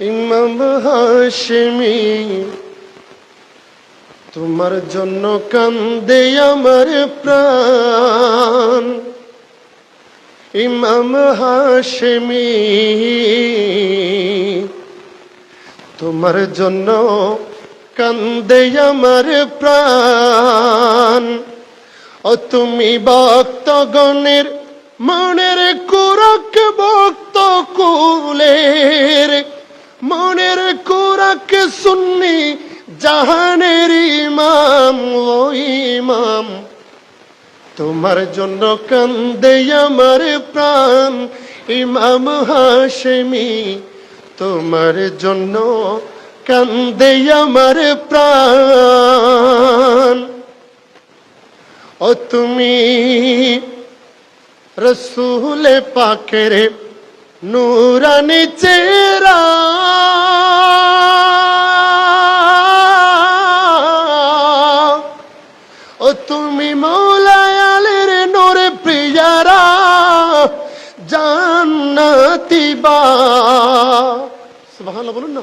ইমাম হাশেমি, তোমার জন্য কান্দে আমার প্রাণ। ইমাম হাশেমি, তোমার জন্য কান্দে আমার প্রাণ। ও তুমি ভক্তগণের মনের কুরক কুরক সুন্নি, জাহানের ইমাম, ও ইমাম। তোমার জন্য কান্দে আমার প্রাণ, ইমাম হাশেমি। তোমার জন্য কান্দে আমার প্রাণ। ও তুমি রসুল পাকের নূরানি চেরা ও তুমি মৌলায়ালের নোরে প্রিয়ারা জান্নাতি বা। সুবহানাল্লাহ বলুন না।